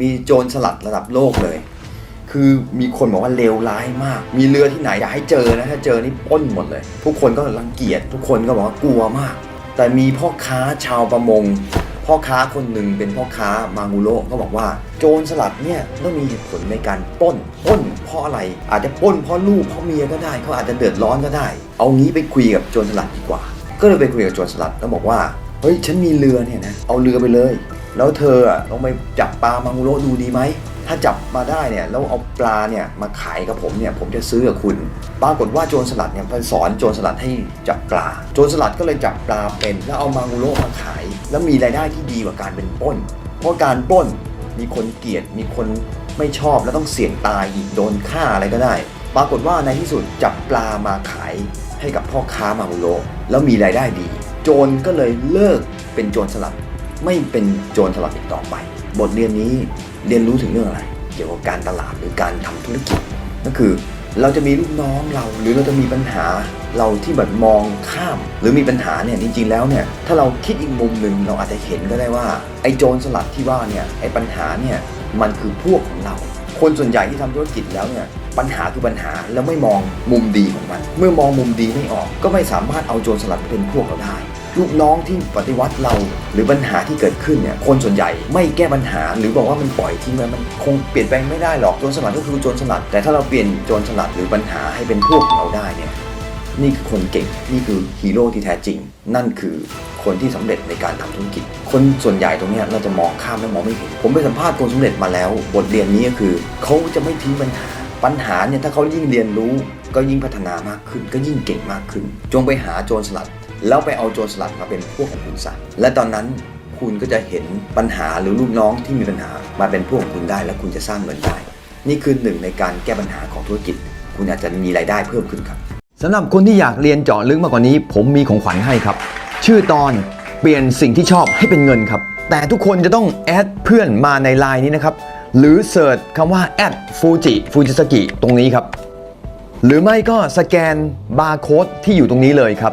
มีโจรสลัดระดับโลกเลย คือมีคนบอกว่าเลวร้ายมาก มีเรือที่ไหนอยากให้เจอนะถ้าเจอนี่ป้นหมดเลย ทุกคนก็รังเกียจทุกคนก็บอกว่ากลัวมาก แต่มีพ่อค้าชาวประมง พ่อค้าคนหนึ่งเป็นพ่อค้ามางูโระก็บอกว่า โจรสลัดเนี่ยต้องมีเหตุผลในการป้นป้นเพราะอะไรอาจจะป้นเพราะลูกเพราะเมียก็ได้เขาอาจจะเดือดร้อนก็ได้ เอางี้ไปคุยกับโจรสลัดดีกว่า ก็เลยไปคุยกับโจรสลัดแล้วบอกว่าเฮ้ยฉันมีเรือเนี่ยนะเอาเรือไปเลย แล้วเธออะลองไปจับปลามางูโรดูดีไหม ถ้าจับมาได้เนี่ยแล้วเอาปลาเนี่ยมาขายกับผมเนี่ยผมจะซื้อกับคุณ ปรากฏว่าโจรสลัดเนี่ยมันสอนโจรสลัดให้จับปลา โจรสลัดก็เลยจับปลาเป็น แล้วเอามางูโรมาขาย แล้วมีรายได้ที่ดีกว่าการเป็นปล้น เพราะการปล้นมีคนเกลียดมีคนไม่ชอบแล้วต้องเสี่ยงตายอีกโดนฆ่าอะไรก็ได้ ปรากฏว่าในที่สุดจับปลามาขายให้กับพ่อค้ามางูโรแล้วมีรายได้ดี โจรก็เลยเลิกเป็นโจรสลัด ไม่เป็นโจรสลัดอีกต่อไป บทเรียนนี้เรียนรู้ถึงเรื่องอะไร เกี่ยวกับการตลาดหรือการทำธุรกิจ ก็คือเราจะมีลูกน้องเรา หรือเราจะมีปัญหาเราที่แบบมองข้าม หรือมีปัญหาเนี่ยจริงๆแล้วเนี่ยถ้าเราคิดอีกมุมหนึ่งเราอาจจะเห็นก็ได้ว่าไอ้โจรสลัดที่ว่าเนี่ยไอ้ปัญหาเนี่ยมันคือพวกของเรา คนส่วนใหญ่ที่ทำธุรกิจแล้วเนี่ยปัญหาคือปัญหาแล้วไม่มองมุมดีของมัน เมื่อมองมุมดีไม่ออก ก็ไม่สามารถเอาโจรสลัดมาเป็นพวกเราได้ ลูกน้องที่ปฏิวัติเรา หรือปัญหาที่เกิดขึ้นเนี่ยคนส่วนใหญ่ไม่แก้ปัญหา หรือบอกว่ามันปล่อยทิ้งไว้มันคงเปลี่ยนแปลงไม่ได้หรอกโจรสลัดก็คือโจรสลัด แต่ถ้าเราเปลี่ยนโจรสลัดหรือปัญหาให้เป็นพวกเราได้เนี่ยนี่คือคนเก่งนี่คือฮีโร่ที่แท้จริง นั่นคือคนที่สำเร็จในการทำธุรกิจ คนส่วนใหญ่ตรงนี้เราจะมองข้ามและมองไม่เห็น ผมไปสัมภาษณ์คนสำเร็จมาแล้ว บทเรียนนี้ก็คือเขาจะไม่ทิ้งปัญหา ปัญหาเนี่ยถ้าเขายิ่งเรียนรู้ ก็ยิ่งพัฒนามากขึ้น ก็ยิ่งเก่งมากขึ้น จงไปหาโจรสลัด แล้วไปเอาโจรสลัดมาเป็นพวกของคุณซะและตอนนั้นคุณก็จะเห็นปัญหาหรือลูกน้องที่มีปัญหามาเป็นพวกของคุณได้ และคุณจะสร้างเงินได้ นี่คือหนึ่งในการแก้ปัญหาของธุรกิจ คุณอาจจะมีรายได้เพิ่มขึ้นครับสำหรับคนที่อยากเรียนเจาะลึกมากกว่านี้ ผมมีของขวัญให้ครับ ชื่อตอนเปลี่ยนสิ่งที่ชอบให้เป็นเงินครับ แต่ทุกคนจะต้องแอดเพื่อนมาในไลน์นี้นะครับ หรือเสิร์ชคำว่าแอดฟูจิฟูจิสกิตรงนี้ครับ หรือไม่ก็สแกนบาร์โค้ดที่อยู่ตรงนี้เลยครับ